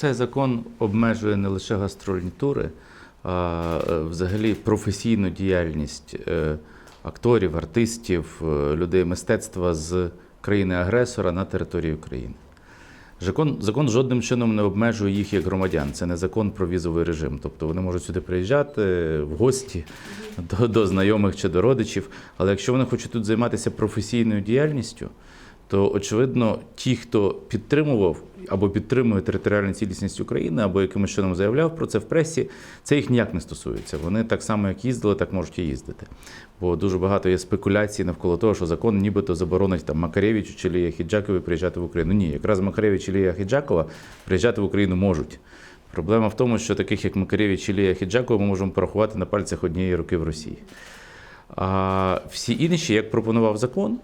Цей закон обмежує не лише гастрольні а е, взагалі професійну діяльність е, акторів, артистів, е, людей мистецтва з країни-агресора на території України. Закон, закон жодним чином не обмежує їх як громадян. Це не закон про візовий режим. Тобто вони можуть сюди приїжджати в гості до, до знайомих чи до родичів. Але якщо вони хочуть тут займатися професійною діяльністю, то очевидно, ті, хто підтримував або підтримує територіальну цілісність України, або якимось чином заявляв про це в пресі, це їх ніяк не стосується. Вони так само, як їздили, так можуть і їздити. Бо дуже багато є спекуляцій навколо того, що закон нібито заборонить там Макаревичу чи Лія Хіджакові приїжджати в Україну. Ні, якраз Макаревич і Лія Хіджакова приїжджати в Україну можуть. Проблема в тому, що таких як Макаревич і Лія Хіджакова ми можемо порахувати на пальцях однієї руки в Росії. А всі інші, як пропонував закон,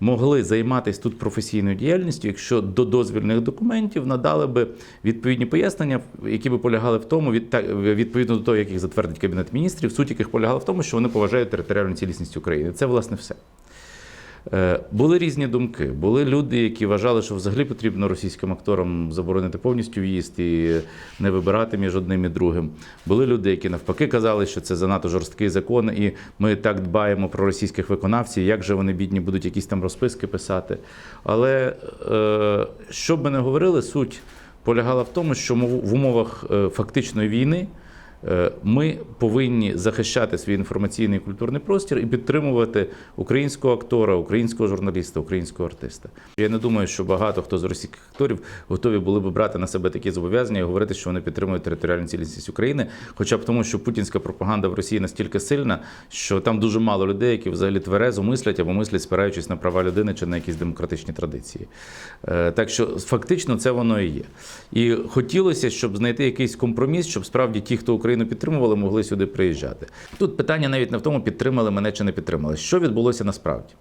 могли займатися тут професійною діяльністю, якщо до дозвільних документів надали би відповідні пояснення, які би полягали в тому, відповідно до того, як їх затвердить Кабінет міністрів, суть яких полягала в тому, що вони поважають територіальну цілісність України. Це, власне, все. Е, Були різні думки. Були люди, які вважали, що взагалі потрібно російським акторам заборонити повністю в'їзд і не вибирати між одним і другим. Були люди, які навпаки казали, що це занадто жорсткий закон, і ми так дбаємо про російських виконавців, як же вони бідні будуть якісь там розписки писати. Але е, що б ми не говорили, суть полягала в тому, що в умовах е, фактичної війни. Е, Ми повинні захищати свій інформаційний і культурний простір і підтримувати українського актора, українського журналіста, українського артиста. Я не думаю, що багато хто з російських акторів готові були б брати на себе такі зобов'язання і говорити, що вони підтримують територіальну цілісність України, хоча б тому, що путінська пропаганда в Росії настільки сильна, що там дуже мало людей, які взагалі тверезо мислять або мислять, спираючись на права людини чи на якісь демократичні традиції. Е, Так що фактично це воно і є. І хотілося, щоб знайти якийсь компроміс, щоб справді ті, хто Україну підтримували, могли сюди приїжджати. Тут питання навіть не в тому, підтримали мене чи не підтримали. Що відбулося насправді?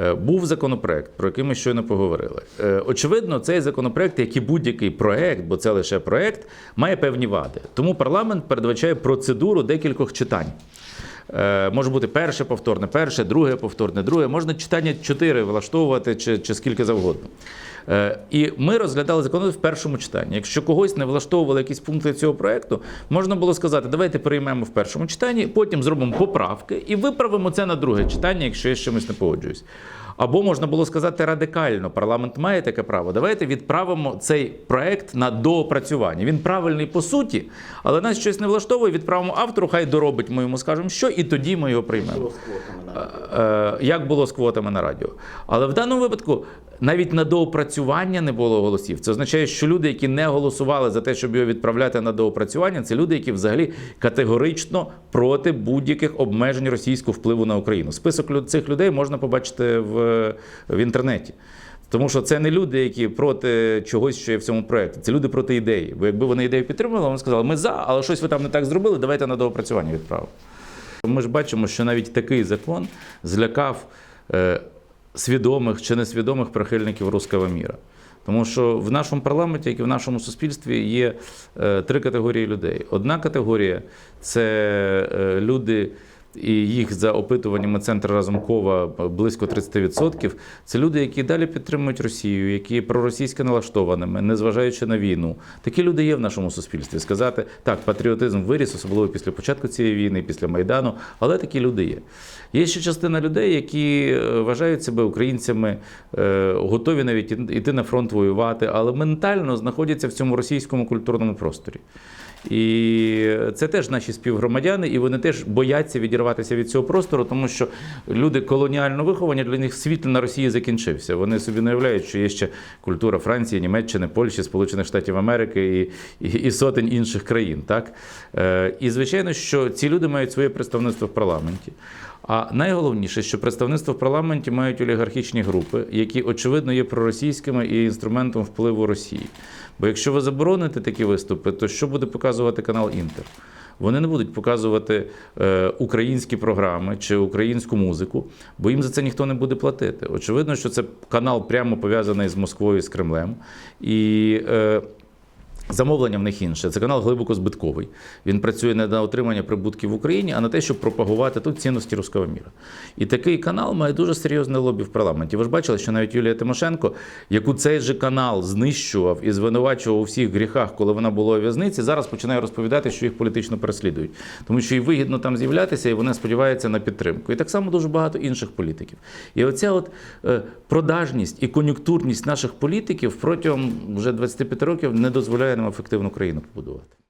Е, Був законопроект, про який ми щойно поговорили. Е, Очевидно, цей законопроект, як і будь-який проект, бо це лише проект, має певні вади. Тому парламент передбачає процедуру декількох читань. Е, Може бути перше повторне, перше, друге повторне, друге. Можна читання чотири влаштовувати чи, чи скільки завгодно. Е, І ми розглядали закон в першому читанні. Якщо когось не влаштовували якісь пункти цього проекту, можна було сказати, давайте приймемо в першому читанні, потім зробимо поправки і виправимо це на друге читання, якщо я з чимось не погоджуюсь. Або можна було сказати радикально, парламент має таке право. Давайте відправимо цей проект на доопрацювання. Він правильний по суті, але нас щось не влаштовує. Відправимо автору, хай доробить. Ми йому скажемо, що, і тоді ми його приймемо. Е, Як було з квотами на радіо. Але в даному випадку навіть на доопрацювання не було голосів. Це означає, що люди, які не голосували за те, щоб його відправляти на доопрацювання, це люди, які взагалі категорично проти будь-яких обмежень російського впливу на Україну. Список цих людей можна побачити в, в інтернеті. Тому що це не люди, які проти чогось, що є в цьому проєкті. Це люди проти ідеї. Бо якби вони ідею підтримували, вони сказали, ми за, але щось ви там не так зробили, давайте на доопрацювання відправимо. Ми ж бачимо, що навіть такий закон злякав е, свідомих чи несвідомих прихильників руского міра. Тому що в нашому парламенті, як і в нашому суспільстві, є е, три категорії людей. Одна категорія це е, люди. І їх за опитуваннями центру Разумкова близько 30%. Це люди, які далі підтримують Росію, які проросійсько налаштованими, незважаючи на війну. Такі люди є в нашому суспільстві. Сказати так, патріотизм виріс, особливо після початку цієї війни, після майдану, але такі люди є. Є ще частина людей, які е, вважають себе українцями, е, готові навіть іти на фронт воювати, але ментально знаходяться в цьому російському культурному просторі. І це теж наші співгромадяни, і вони теж бояться відірватися від цього простору, тому що люди колоніально виховані, для них світ на Росії закінчився. Вони собі не уявляють, що є ще культура Франції, Німеччини, Польщі, Сполучених Штатів Америки і, і, і сотень інших країн. Так? Е, і звичайно, що ці люди мають своє представництво в парламенті. А найголовніше, що представництво в парламенті мають олігархічні групи, які очевидно є проросійськими і інструментом впливу Росії. Бо якщо ви забороните такі виступи, то що буде показувати канал Інтер? Вони не будуть показувати е, українські програми чи українську музику, бо їм за це ніхто не буде платити. Очевидно, що це канал прямо пов'язаний з Москвою і з Кремлем. І е, Замовлення в них інше. Це канал глибоко збитковий. Він працює не на отримання прибутків в Україні, а на те, щоб пропагувати тут цінності руського міра. І такий канал має дуже серйозне лобі в парламенті. Ви ж бачили, що навіть Юлія Тимошенко, яку цей же канал знищував і звинувачував у всіх гріхах, коли вона була у в'язниці, зараз починає розповідати, що їх політично переслідують, тому що їй вигідно там з'являтися, і вони сподіваються на підтримку. І так само дуже багато інших політиків. І оця от е, продажність і кон'юнктурність наших політиків протягом вже 25 років не дозволяє нам ефективну країну побудувати.